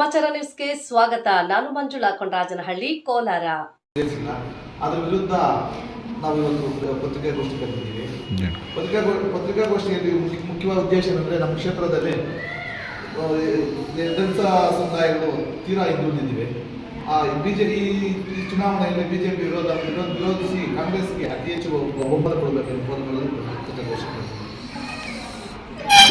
ಸಮಾಚಾರ ನ್ಯೂಸ್ಗೆ ಸ್ವಾಗತ ನಾನು ಮಂಜುಳಾ ಕೊಂಡರಾಜನಹಳ್ಳಿ ಕೋಲಾರ ಅದರ ವಿರುದ್ಧ ನಾವು ಇವತ್ತು ಪತ್ರಿಕಾಗೋಷ್ಠಿ ಕರೆದಿದ್ದೀವಿ ಪತ್ರಿಕಾ ಪತ್ರಿಕಾಗೋಷ್ಠಿಯಲ್ಲಿ ಮುಖ್ಯ- ಮುಖ್ಯವಾದ ಉದ್ದೇಶ ಏನಂದರೆ ನಮ್ಮ ಕ್ಷೇತ್ರದಲ್ಲಿ ದಲಿತ ಸಮುದಾಯಗಳು ತೀರಾ ಹಿಂದುಳಿದಿವೆ ಆ ಬಿಜೆಪಿ ಈ ಚುನಾವಣೆಯಲ್ಲಿ ಬಿಜೆಪಿ ವಿರೋಧ ವಿರೋಧ ವಿರೋಧಿಸಿ ಕಾಂಗ್ರೆಸ್ಗೆ ಅತಿ ಹೆಚ್ಚು ಬಹುಮತ ಕೊಡಬೇಕೆಂದು ಕೋರಿಕೊಳ್ಳಲು ಪತ್ರಿಕಾಗೋಷ್ಠಿ ಕರೆದಿದ್ದೀವಿ.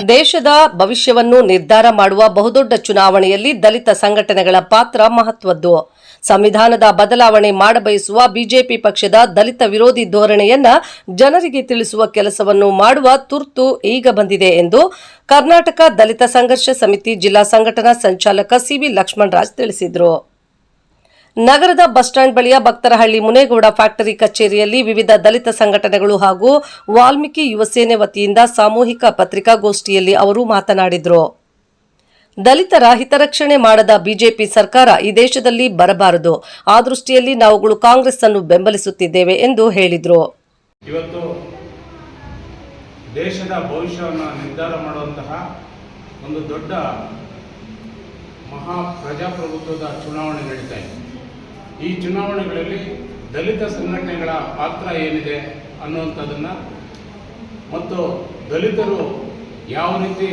ದೇಶದ ಭವಿಷ್ಯವನ್ನು ನಿರ್ಧಾರ ಮಾಡುವ ಬಹುದೊಡ್ಡ ಚುನಾವಣೆಯಲ್ಲಿ ದಲಿತ ಸಂಘಟನೆಗಳ ಪಾತ್ರ ಮಹತ್ವದ್ದು. ಸಂವಿಧಾನದ ಬದಲಾವಣೆ ಮಾಡಬಯಸುವ ಬಿಜೆಪಿ ಪಕ್ಷದ ದಲಿತ ವಿರೋಧಿ ಧೋರಣೆಯನ್ನ ಜನರಿಗೆ ತಿಳಿಸುವ ಕೆಲಸವನ್ನು ಮಾಡುವ ತುರ್ತು ಈಗ ಬಂದಿದೆ ಎಂದು ಕರ್ನಾಟಕ ದಲಿತ ಸಂಘರ್ಷ ಸಮಿತಿ ಜಿಲ್ಲಾ ಸಂಘಟನಾ ಸಂಚಾಲಕ ಸಿವಿ ಲಕ್ಷ್ಮಣರಾಜ್ ತಿಳಿಸಿದರು. ನಗರದ ಬಸ್ ಸ್ಟ್ಯಾಂಡ್ ಬಳಿಯ ಭಕ್ತರಹಳ್ಳಿ ಮುನೇಗೌಡ ಫ್ಯಾಕ್ಟರಿ ಕಚೇರಿಯಲ್ಲಿ ವಿವಿಧ ದಲಿತ ಸಂಘಟನೆಗಳು ಹಾಗೂ ವಾಲ್ಮೀಕಿ ಯುವಸೇನೆ ವತಿಯಿಂದ ಸಾಮೂಹಿಕ ಪತ್ರಿಕಾಗೋಷ್ಠಿಯಲ್ಲಿ ಅವರು ಮಾತನಾಡಿದರು. ದಲಿತರ ಹಿತರಕ್ಷಣೆ ಮಾಡದ ಬಿಜೆಪಿ ಸರ್ಕಾರ ಈ ದೇಶದಲ್ಲಿ ಬರಬಾರದು. ಆ ದೃಷ್ಟಿಯಲ್ಲಿ ನಾವುಗಳು ಕಾಂಗ್ರೆಸ್ ಅನ್ನು ಬೆಂಬಲಿಸುತ್ತಿದ್ದೇವೆ ಎಂದು ಹೇಳಿದರು. ಇವತ್ತು ದೇಶದ ಭವಿಷ್ಯವನ್ನು ನಿರ್ಧಾರ ಮಾಡುವಂತಹ ಒಂದು ದೊಡ್ಡ ಮಹಾ ಪ್ರಜಾಪ್ರಭುತ್ವದ ಚುನಾವಣೆ ನಡೀತಾ ಈ ಚುನಾವಣೆಗಳಲ್ಲಿ ದಲಿತ ಸಂಘಟನೆಗಳ ಪಾತ್ರ ಏನಿದೆ ಅನ್ನುವಂಥದ್ದನ್ನು ಮತ್ತು ದಲಿತರು ಯಾವ ರೀತಿ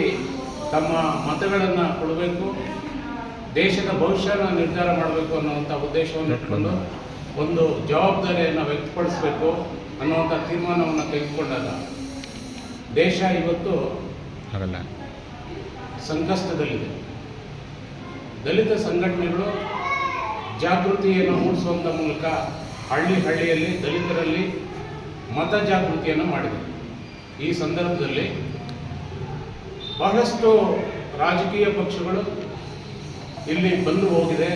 ತಮ್ಮ ಮತಗಳನ್ನು ಕೊಡಬೇಕು ದೇಶದ ಭವಿಷ್ಯನ ನಿರ್ಧಾರ ಮಾಡಬೇಕು ಅನ್ನುವಂಥ ಉದ್ದೇಶವನ್ನು ಇಟ್ಕೊಂಡು ಒಂದು ಜವಾಬ್ದಾರಿಯನ್ನು ವ್ಯಕ್ತಪಡಿಸಬೇಕು ಅನ್ನುವಂಥ ತೀರ್ಮಾನವನ್ನು ತೆಗೆದುಕೊಂಡಾಗ ದೇಶ ಇವತ್ತು ಸಂಕಷ್ಟದಲ್ಲಿದೆ. ದಲಿತ ಸಂಘಟನೆಗಳು ಜಾಗೃತಿಯನ್ನು ಮೂಡಿಸುವಂಥ ಮೂಲಕ ಹಳ್ಳಿ ಹಳ್ಳಿಯಲ್ಲಿ, ದಲಿತರಲ್ಲಿ ಮತ ಜಾಗೃತಿಯನ್ನು ಮಾಡಿದೆ ಈ ಸಂದರ್ಭದಲ್ಲಿ ಬಹಳಷ್ಟು ರಾಜಕೀಯ ಪಕ್ಷಗಳು ಇಲ್ಲಿ ಬಂದು ಹೋಗಿದೆ.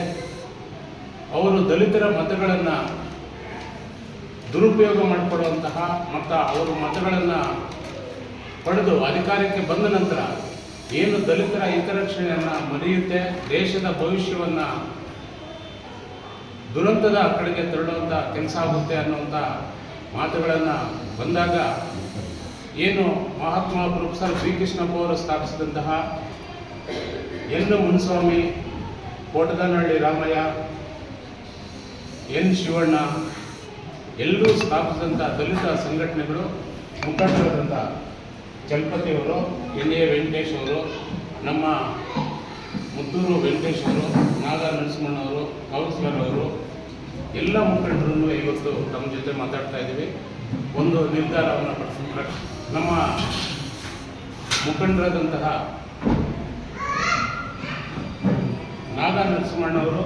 ಅವರು ದಲಿತರ ಮತಗಳನ್ನು ದುರುಪಯೋಗ ಮಾಡಿಕೊಳ್ಳುವಂತಹ ಮತ್ತು ಅವರು ಮತಗಳನ್ನು ಪಡೆದು ಅಧಿಕಾರಕ್ಕೆ ಬಂದ ನಂತರ ಏನು ದಲಿತರ ಹಿತರಕ್ಷಣೆಯನ್ನು ಮರೆಯುತ್ತೆ, ದೇಶದ ಭವಿಷ್ಯವನ್ನು ದುರಂತದ ಕಡೆಗೆ ತೆರಳುವಂಥ ಕೆಲಸ ಆಗುತ್ತೆ ಅನ್ನುವಂಥ ಮಾತುಗಳನ್ನು ಬಂದಾಗ ಏನು ಮಹಾತ್ಮ ಪ್ರೊಫೆಸರ್ ಶ್ರೀ ಕೃಷ್ಣಪ್ಪ ಅವರು ಸ್ಥಾಪಿಸಿದಂತಹ ಎನ್ ಮುನಸ್ವಾಮಿ ಕೋಟದನಹಳ್ಳಿ ರಾಮಯ್ಯ, ಎನ್ ಶಿವಣ್ಣ ಎಲ್ಲರೂ ಸ್ಥಾಪಿಸಿದಂಥ ದಲಿತ ಸಂಘಟನೆಗಳು ಮುಖಂಡರಾದಂಥ ಚಲಪತಿಯವರು ಎನ್ ಎ ವೆಂಕಟೇಶ್ ಅವರು, ನಮ್ಮ ಮುತ್ತೂರು ವೆಂಕಟೇಶ್ ಅವರು, ನಾಗ ನರಸಿಂಹಣ್ಣವರು ಕೌನ್ಸಿಲರ್ ಅವರು, ಎಲ್ಲ ಮುಖಂಡರನ್ನು ಇವತ್ತು ತಮ್ಮ ಜೊತೆ ಮಾತಾಡ್ತಾ ಇದ್ದೀವಿ. ಒಂದು ನಿರ್ಧಾರವನ್ನು ಪಡಿಸಿದ್ರೆ ನಮ್ಮ ಮುಖಂಡರಾದಂತಹ ನಾಗ ನರಸಿಂಹಣ್ಣವರು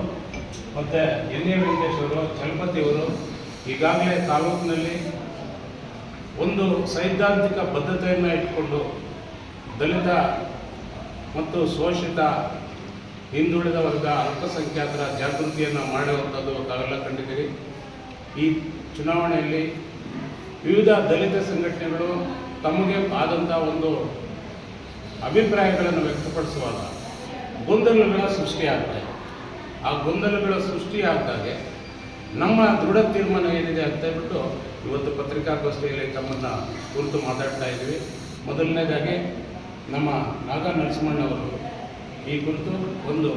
ಮತ್ತು ಎನ್ ಎ ವೆಂಕಟೇಶ್ ಅವರು ಚಲಪತಿಯವರು ಈಗಾಗಲೇ ತಾಲೂಕಿನಲ್ಲಿ ಒಂದು ಸೈದ್ಧಾಂತಿಕ ಬದ್ಧತೆಯನ್ನು ಇಟ್ಕೊಂಡು ದಲಿತ ಮತ್ತು ಶೋಷಿತ ಹಿಂದುಳಿದ ವರ್ಗ ಅಲ್ಪಸಂಖ್ಯಾತರ ಜಾಗೃತಿಯನ್ನು ಮಾಡುವಂಥದ್ದು ತಾವೆಲ್ಲ ಕಂಡಿದ್ದೀರಿ. ಈ ಚುನಾವಣೆಯಲ್ಲಿ ವಿವಿಧ ದಲಿತ ಸಂಘಟನೆಗಳು ತಮಗೆ ಆದಂಥ ಒಂದು ಅಭಿಪ್ರಾಯಗಳನ್ನು ವ್ಯಕ್ತಪಡಿಸುವಾಗ ಗೊಂದಲಗಳ ಸೃಷ್ಟಿಯಾಗ್ತದೆ ಆ ಗೊಂದಲಗಳ ಸೃಷ್ಟಿಯಾದಾಗೆ ನಮ್ಮ ದೃಢ ತೀರ್ಮಾನ ಏನಿದೆ ಅಂತ ಹೇಳ್ಬಿಟ್ಟು ಇವತ್ತು ಪತ್ರಿಕಾಗೋಷ್ಠಿಯಲ್ಲಿ ತಮ್ಮನ್ನು ಕುರಿತು ಮಾತಾಡ್ತಾ ಇದ್ದೀವಿ. ಮೊದಲನೇದಾಗಿ ನಮ್ಮ ನಾಗ ನರಸಿಂಹಣ್ಣವರು ಈ ಕುರಿತು ಒಂದು.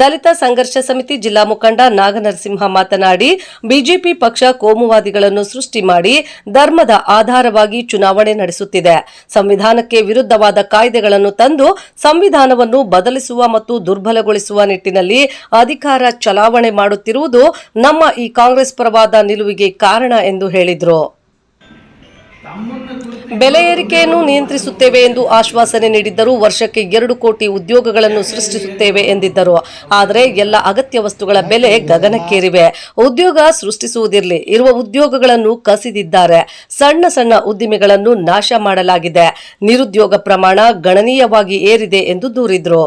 ದಲಿತ ಸಂಘರ್ಷ ಸಮಿತಿ ಜಿಲ್ಲಾ ಮುಖಂಡ ನಾಗನರಸಿಂಹ ಮಾತನಾಡಿ, ಬಿಜೆಪಿ ಪಕ್ಷ ಕೋಮುವಾದಿಗಳನ್ನು ಸೃಷ್ಟಿ ಮಾಡಿ ಧರ್ಮದ ಆಧಾರವಾಗಿ ಚುನಾವಣೆ ನಡೆಸುತ್ತಿದೆ ಸಂವಿಧಾನಕ್ಕೆ ವಿರುದ್ಧವಾದ ಕಾಯ್ದೆಗಳನ್ನು ತಂದು ಸಂವಿಧಾನವನ್ನು ಬದಲಿಸುವ ಮತ್ತು ದುರ್ಬಲಗೊಳಿಸುವ ನಿಟ್ಟಿನಲ್ಲಿ ಅಧಿಕಾರ ಚಲಾವಣೆ ಮಾಡುತ್ತಿರುವುದು ನಮ್ಮ ಈ ಕಾಂಗ್ರೆಸ್ ಪರವಾದ ನಿಲುವಿಗೆ ಕಾರಣ ಎಂದು ಹೇಳಿದರು ಬೆಲೆ ಏರಿಕೆಯನ್ನು ನಿಯಂತ್ರಿಸುತ್ತೇವೆ ಎಂದು ಆಶ್ವಾಸನೆ ನೀಡಿದ್ದರು ವರ್ಷಕ್ಕೆ ಎರಡು ಕೋಟಿ ಉದ್ಯೋಗಗಳನ್ನು ಸೃಷ್ಟಿಸುತ್ತೇವೆ ಎಂದಿದ್ದರು. ಆದರೆ ಎಲ್ಲ ಅಗತ್ಯ ವಸ್ತುಗಳ ಬೆಲೆ ಗಗನಕ್ಕೇರಿವೆ. ಉದ್ಯೋಗ ಸೃಷ್ಟಿಸುವುದಿರಲಿ, ಇರುವ ಉದ್ಯೋಗಗಳನ್ನು ಕಸಿದಿದ್ದಾರೆ. ಸಣ್ಣ ಸಣ್ಣ ಉದ್ದಿಮೆಗಳನ್ನು ನಾಶ ಮಾಡಲಾಗಿದೆ. ನಿರುದ್ಯೋಗ ಪ್ರಮಾಣ ಗಣನೀಯವಾಗಿ ಏರಿದೆ ಎಂದು ದೂರಿದ್ರು.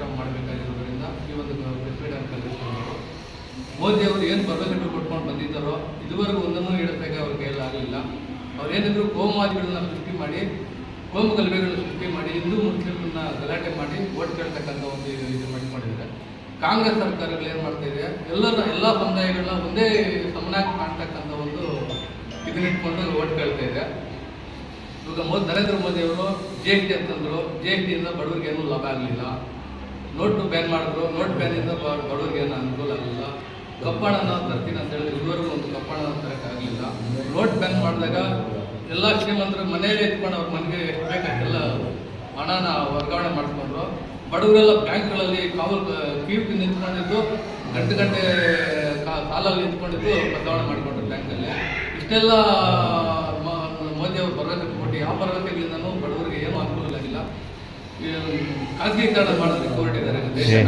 ಕಾರ್ಯಕ್ರಮ ಮಾಡಬೇಕಾಗಿರೋದ್ರಿಂದ ಈ ಒಂದು ಮೀಟ್ ಕಲಿಸ್ಕೊಂಡು ಮೋದಿ ಅವರು ಏನು ಪರ್ಮಿಷನ್ ಕೊಟ್ಕೊಂಡು ಬಂದಿದ್ದಾರೋ, ಇದುವರೆಗೂ ಒಂದನ್ನು ಇಡಬೇಕಾಗಿ ಅವ್ರ ಆಗಲಿಲ್ಲ. ಅವ್ರು ಏನಿದ್ರು ಗೋಮಾದಿಗಳನ್ನ ಸೃಷ್ಟಿ ಮಾಡಿ, ಕೋಮು ಗಲಭೆಗಳನ್ನ ಸೃಷ್ಟಿ ಮಾಡಿ, ಹಿಂದೂ ಮುಸ್ಲಿಮ್ನ ಗಲಾಟೆ ಮಾಡಿ, ಓಟ್ ಕೇಳ್ತಕ್ಕಂಥ ಒಂದು ಇದು ಮಾಡಿ ಮಾಡಿದ್ದಾರೆ. ಕಾಂಗ್ರೆಸ್ ಸರ್ಕಾರಗಳು ಏನು ಮಾಡ್ತಾ ಇದೆ, ಎಲ್ಲರ ಎಲ್ಲ ಸಮುದಾಯಗಳನ್ನ ಒಂದೇ ಸಮನಾಗಿ ಕಾಣ್ತಕ್ಕಂಥ ಒಂದು ಇದನ್ನಿಟ್ಕೊಂಡು ಓಟ್ ಕೇಳ್ತಾ ಇದೆ. ಇವಾಗ ಮೋದಿ ನರೇಂದ್ರ ಮೋದಿ ಅವರು ಜಿ ಎಸ್ ಟಿ ಅಂತಂದ್ರು ಜಿ ಎಸ್ ಟಿಯಿಂದ ಬಡವರಿಗೆ ಏನೂ ಲಾಭ ಆಗಲಿಲ್ಲ. ನೋಟು ಬ್ಯಾನ್ ಮಾಡಿದ್ರು. ನೋಟ್ ಬ್ಯಾನಿಂದ ಬಡವರಿಗೆ ಏನು ಅನುಕೂಲ ಆಗಲಿಲ್ಲ ಕಪ್ಪಣನ ತರ್ತೀನಿ ಅಂತ ಹೇಳಿ ಇದುವರೆಗೂ ಒಂದು ಕಪ್ಪಣ ತರೋಕ್ಕಾಗಲಿಲ್ಲ ನೋಟ್ ಬ್ಯಾನ್ ಮಾಡಿದಾಗ ಎಲ್ಲ ಶ್ರೀಮಂತರು ಮನೆಯಲ್ಲೇ ಇಟ್ಕೊಂಡು ಅವ್ರ ಮನೆಗೆ ಬೇಕಾಗಿಲ್ಲ ಹಣನ ವರ್ಗಾವಣೆ ಮಾಡಿಕೊಂಡ್ರು ಬಡವರೆಲ್ಲ ಬ್ಯಾಂಕ್ಗಳಲ್ಲಿ ಕಾವಲ್ ಕ್ಯೂ ನಿಂತ್ಕೊಂಡಿದ್ದು, ಗಂಟೆ ಗಂಟೆ ಕಾಲಲ್ಲಿ ನಿಂತ್ಕೊಂಡಿದ್ದು ವರ್ಗಾವಣೆ ಮಾಡಿಕೊಂಡ್ರು ಬ್ಯಾಂಕಲ್ಲಿ. ಇಷ್ಟೆಲ್ಲ ಮ- ಮೋದಿ ಅವರು ಭರವಸೆ ಕೊಟ್ಟು ಯಾವ ಭರವಸೆಗಳಿಂದನೂ ಬಡವರಿಗೆ ಏನೂ ಅನುಕೂಲ ಆಗಿಲ್ಲ ಈ ಖಾಸಗೀಕರಣ ಮಾಡೋದಕ್ಕೆ ಹೊರಟಿದ್ದಾರೆ ಇದ್ದಾರೆ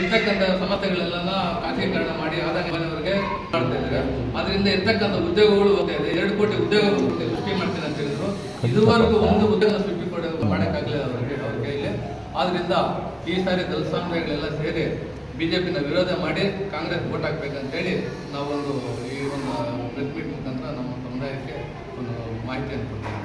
ಇರ್ತಕ್ಕಂಥ ಸಮಸ್ಯೆಗಳೆಲ್ಲ ಖಾಸಗೀಕರಣ ಮಾಡಿ ಆದಾಯ ಮನೆಯವರಿಗೆ ಮಾಡ್ತಾ ಇದ್ದಾರೆ. ಅದರಿಂದ ಇರ್ತಕ್ಕಂಥ ಉದ್ಯೋಗಗಳು ಹೋಗ್ತಾ ಇದೆ. ಎರಡು ಕೋಟಿ ಉದ್ಯೋಗಗಳು ಸೃಷ್ಟಿ ಮಾಡ್ತೀನಿ ಅಂತ ಹೇಳಿದ್ರು. ಇದುವರೆಗೂ ಒಂದು ಉದ್ಯೋಗ ಸೃಷ್ಟಿ ಮಾಡೋಕ್ಕಾಗಲಿಲ್ಲ ಅವರಿಗೆ ಅವ್ರ ಕೈಲಿ ಆದ್ರಿಂದ ಈ ಸಾರಿ ದಲಿತ ಸಮುದಾಯಗಳೆಲ್ಲ ಸೇರಿ ಬಿಜೆಪಿನ ವಿರೋಧ ಮಾಡಿ ಕಾಂಗ್ರೆಸ್ ವೋಟ್ ಹಾಕ್ಬೇಕಂತೇಳಿ ನಾವೊಂದು ಈ ಒಂದು ಪ್ರೆಸ್ ಮೀಟ್ ಮುಖಾಂತರ ನಮ್ಮ ಸಮುದಾಯಕ್ಕೆ ಒಂದು ಮಾಹಿತಿಯನ್ನು ಕೊಡ್ತೀವಿ.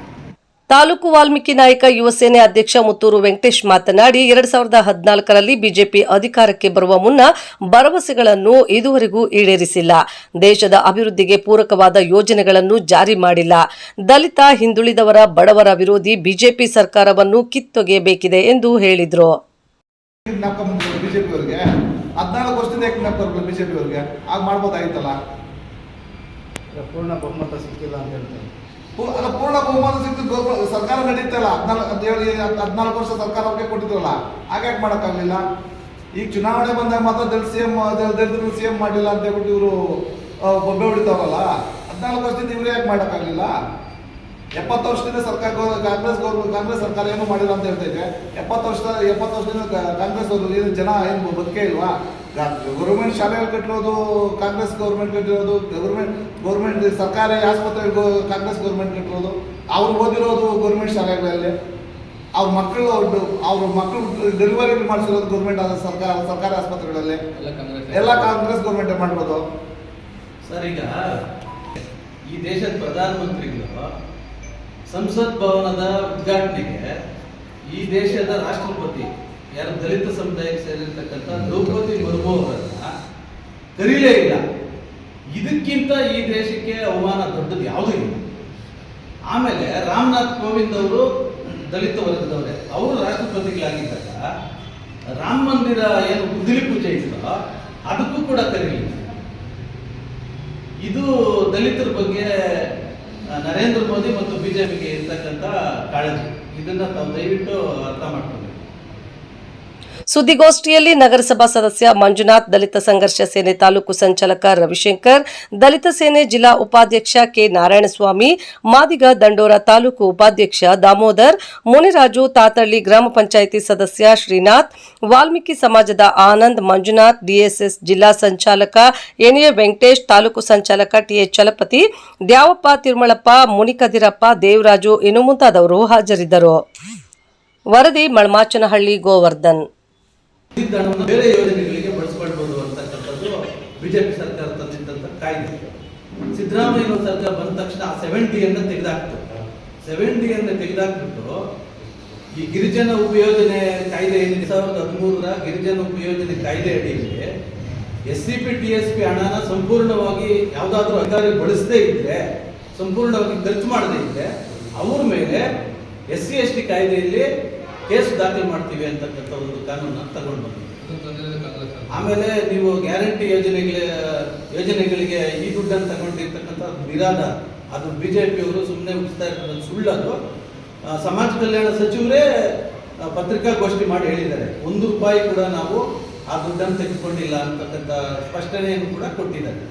ತಾಲೂಕು ವಾಲ್ಮೀಕಿ ನಾಯಕ ಯುವ ಸೇನೆ ಅಧ್ಯಕ್ಷ ಮುತ್ತೂರು ವೆಂಕಟೇಶ್ ಮಾತನಾಡಿ ಎರಡ್ ಸಾವಿರದ ಹದಿನಾಲ್ಕರಲ್ಲಿ ಬಿಜೆಪಿ ಅಧಿಕಾರಕ್ಕೆ ಬರುವ ಮುನ್ನ ಭರವಸೆಗಳನ್ನು ಇದುವರೆಗೂ ಈಡೇರಿಸಿಲ್ಲ. ದೇಶದ ಅಭಿವೃದ್ಧಿಗೆ ಪೂರಕವಾದ ಯೋಜನೆಗಳನ್ನು ಜಾರಿ ಮಾಡಿಲ್ಲ. ದಲಿತ ಹಿಂದುಳಿದವರ ಬಡವರ ವಿರೋಧಿ ಬಿಜೆಪಿ ಸರ್ಕಾರವನ್ನು ಕಿತ್ತೊಗೆಯಬೇಕಿದೆ ಎಂದು ಹೇಳಿದರು. ಪೂರ್ಣ ಬಹುಮತ ಸಿಕ್ಕಿಲ್ಲ ಅಂತ ಹೇಳ್ತಾರೆ. ಅಲ್ಲ ಪೂರ್ಣ ಬಹುಮಾನ ಸಿಕ್ತು ಸರ್ಕಾರ ನಡೀತಲ್ಲ ಹದಿನಾಲ್ಕು ಹೇಳಿ ಹದಿನಾಲ್ಕು ವರ್ಷ ಸರ್ಕಾರ ಅವ್ರಿಗೆ ಕೊಟ್ಟಿದ್ರಲ್ಲ ಹಾಗೆ ಯಾಕೆ ಮಾಡೋಕ್ಕಾಗಲಿಲ್ಲ? ಈಗ ಚುನಾವಣೆ ಬಂದಾಗ ಮಾತ್ರ ದಲಿತ ಸಿ ಎಂ ದಲಿತರು ಸಿ ಎಂ ಮಾಡಿಲ್ಲ ಅಂತ ಹೇಳ್ಬಿಟ್ಟು ಇವರು ಬೊಬ್ಬೆ ಹೊಡಿತಾರಲ್ಲ, ಹದಿನಾಲ್ಕು ವರ್ಷದಿಂದ ಇವ್ರು ಯಾಕೆ ಮಾಡೋಕ್ಕಾಗಲಿಲ್ಲ? ಎಪ್ಪತ್ತು ವರ್ಷದಿಂದ ಸರ್ಕಾರ ಕಾಂಗ್ರೆಸ್ ಗೌರ್ಮೆಂಟ್ ಕಾಂಗ್ರೆಸ್ ಸರ್ಕಾರ ಏನು ಮಾಡಿಲ್ಲ ಅಂತ ಹೇಳ್ತಾ ಇದೆ ಎಪ್ಪತ್ತು ವರ್ಷ ಎಪ್ಪತ್ತು ವರ್ಷದಿಂದ ಕಾಂಗ್ರೆಸ್ ಅವರು ಏನು ಜನ ಏನು ಬದುಕೇ ಇಲ್ವಾ? ಗೌರ್ಮೆಂಟ್ ಶಾಲೆಗಳು ಕಟ್ಟಿರೋದು ಕಾಂಗ್ರೆಸ್ ಗೌರ್ಮೆಂಟ್ ಕಟ್ಟಿರೋದು ಗೌರ್ಮೆಂಟ್ ಗೌರ್ಮೆಂಟ್ ಸರ್ಕಾರಿ ಆಸ್ಪತ್ರೆ ಕಾಂಗ್ರೆಸ್ ಗೌರ್ಮೆಂಟ್ ಕಟ್ಟಿರೋದು. ಅವ್ರು ಓದಿರೋದು ಗೌರ್ಮೆಂಟ್ ಶಾಲೆಗಳಲ್ಲಿ. ಅವ್ರ ಮಕ್ಕಳು ಅವ್ರ ಮಕ್ಕಳು ಡೆಲಿವರಿ ಮಾಡಿಸಿರೋದು ಗೌರ್ಮೆಂಟ್ ಆದ ಸರ್ಕಾರ ಸರ್ಕಾರಿ ಆಸ್ಪತ್ರೆಗಳಲ್ಲಿ. ಎಲ್ಲ ಕಾಂಗ್ರೆಸ್ ಎಲ್ಲ ಕಾಂಗ್ರೆಸ್ ಗೌರ್ಮೆಂಟ್ ಮಾಡಿರೋದು ಸರ್ ಈಗ ಈ ದೇಶದ ಪ್ರಧಾನಮಂತ್ರಿಗಳು ಸಂಸತ್ ಭವನದ ಉದ್ಘಾಟನೆಗೆ ಈ ದೇಶದ ರಾಷ್ಟ್ರಪತಿ ಯಾರು ದಲಿತ ಸಮುದಾಯಕ್ಕೆ ಸೇರಿರ್ತಕ್ಕಂಥ ದ್ರೌಪದಿ ಮುರ್ಮು ಅವರನ್ನ ಕರೀಲೇ ಇಲ್ಲ. ಇದಕ್ಕಿಂತ ಈ ದೇಶಕ್ಕೆ ಅವಮಾನ ದೊಡ್ಡದು ಯಾವುದೂ ಇಲ್ಲ. ಆಮೇಲೆ ರಾಮನಾಥ್ ಕೋವಿಂದ್ ಅವರು ದಲಿತ ವರ್ಗದವರೇ, ಅವರು ರಾಷ್ಟ್ರಪತಿಗಳಾಗಿದ್ದಾಗ ರಾಮ ಮಂದಿರ ಏನು ಗುದ್ದಲಿ ಪೂಜೆ ಇತ್ತೋ, ಅದಕ್ಕೂ ಕೂಡ ಕರೀಲಿಲ್ಲ. ಇದು ದಲಿತರ ಬಗ್ಗೆ ನರೇಂದ್ರ ಮೋದಿ ಮತ್ತು ಬಿಜೆಪಿಗೆ ಇರ್ತಕ್ಕಂಥ ಕಾಳಜಿ. ಇದನ್ನ ತಾವು ದಯವಿಟ್ಟು ಅರ್ಥ ಮಾಡ್ಕೊಬೇಕು ಸುದ್ದಿಗೋಷ್ಠಿಯಲ್ಲಿ ನಗರಸಭಾ ಸದಸ್ಯ ಮಂಜುನಾಥ್, ದಲಿತ ಸಂಘರ್ಷ ಸೇನೆ ತಾಲೂಕು ಸಂಚಾಲಕ ರವಿಶಂಕರ್, ದಲಿತ ಸೇನೆ ಜಿಲ್ಲಾ ಉಪಾಧ್ಯಕ್ಷ ಕೆ ನಾರಾಯಣಸ್ವಾಮಿ, ಮಾದಿಗ ದಂಡೋರ ತಾಲೂಕು ಉಪಾಧ್ಯಕ್ಷ ದಾಮೋದರ್, ಮುನಿರಾಜು ತಾತಳ್ಳಿ ಗ್ರಾಮ ಪಂಚಾಯಿತಿ ಸದಸ್ಯ ಶ್ರೀನಾಥ್, ವಾಲ್ಮೀಕಿ ಸಮಾಜದ ಆನಂದ್ ಮಂಜುನಾಥ್, ಡಿಎಸ್ಎಸ್ ಜಿಲ್ಲಾ ಸಂಚಾಲಕ ಎನ್ಎ ವೆಂಕಟೇಶ್, ತಾಲೂಕು ಸಂಚಾಲಕ ಟಿಎಚ್ ಚಲಪತಿ, ದ್ಯಾವಪ್ಪ ತಿರುಮಳಪ್ಪ, ಮುನಿಕದಿರಪ್ಪ, ದೇವರಾಜು, ಇನ್ನು ಮುಂತಾದವರು ಹಾಜರಿದ್ದರು. ವರದಿ ಮಳಮಾಚನಹಳ್ಳಿ, ಗೋವರ್ಧನ್. ಹಣವನ್ನು ಬೇರೆ ಯೋಜನೆಗಳಿಗೆ ಬಳಸ್ಕೊಳ್ಬಹುದು ಅಂತಕ್ಕಂಥದ್ದು ಬಿಜೆಪಿ ಸರ್ಕಾರ ತಂದಿದ್ದಂತ ಕಾಯ್ದೆ. ಸಿದ್ದರಾಮಯ್ಯ ಸರ್ಕಾರ ಬಂದ ತಕ್ಷಣ ಆ ಸೆವೆನ್ ಡಿ ಅನ್ನ ತೆಗೆದಾಕ್ತು. ಸೆವೆನ್ ಡಿ ತೆಗೆದಾಕ್ಬಿಟ್ಟು ಈ ಗಿರಿಜನ ಉಪಯೋಜನೆ ಕಾಯ್ದೆ ಏನಿದೆ? ಸಾವಿರದ ಹದಿಮೂರರ ಗಿರಿಜನ ಉಪಯೋಜನೆ ಕಾಯ್ದೆ ಅಡಿಯಲ್ಲಿ S C P, T S P ಹಣನ ಸಂಪೂರ್ಣವಾಗಿ ಯಾವುದಾದ್ರೂ ಅಧಿಕಾರಿ ಬಳಸದೇ ಇದ್ರೆ, ಸಂಪೂರ್ಣವಾಗಿ ಖರ್ಚು ಮಾಡದೇ ಇದ್ರೆ, ಅವ್ರ ಮೇಲೆ ಎಸ್ ಸಿ, ಎಸ್ ಟಿ ಕಾಯ್ದೆಯಲ್ಲಿ ಕೇಸ್ ದಾಖಲು ಮಾಡ್ತೀವಿ ಅಂತಕ್ಕಂಥ ಒಂದು ಕಾನೂನನ್ನು ತಗೊಂಡು ಬಂದ್ವಿ. ಆಮೇಲೆ ನೀವು ಗ್ಯಾರಂಟಿ ಯೋಜನೆಗಳ ಯೋಜನೆಗಳಿಗೆ ಈ ದುಡ್ಡನ್ನು ತಗೊಂಡಿರ್ತಕ್ಕಂಥ ನಿರಾದ ಅದು ಬಿ ಜೆ ಪಿಯವರು ಸುಮ್ಮನೆ ಉಳಿಸ್ತಾ ಇರ್ತದೆ ಸುಳ್ಳು ಅದು. ಸಮಾಜ ಕಲ್ಯಾಣ ಸಚಿವರೇ ಪತ್ರಿಕಾಗೋಷ್ಠಿ ಮಾಡಿ ಹೇಳಿದ್ದಾರೆ. ಒಂದು ರೂಪಾಯಿ ಕೂಡ ನಾವು ಆ ದುಡ್ಡನ್ನು ತೆಗೆದುಕೊಂಡಿಲ್ಲ ಅಂತಕ್ಕಂಥ ಸ್ಪಷ್ಟನೆಯನ್ನು ಕೂಡ ಕೊಟ್ಟಿದ್ದಾರೆ.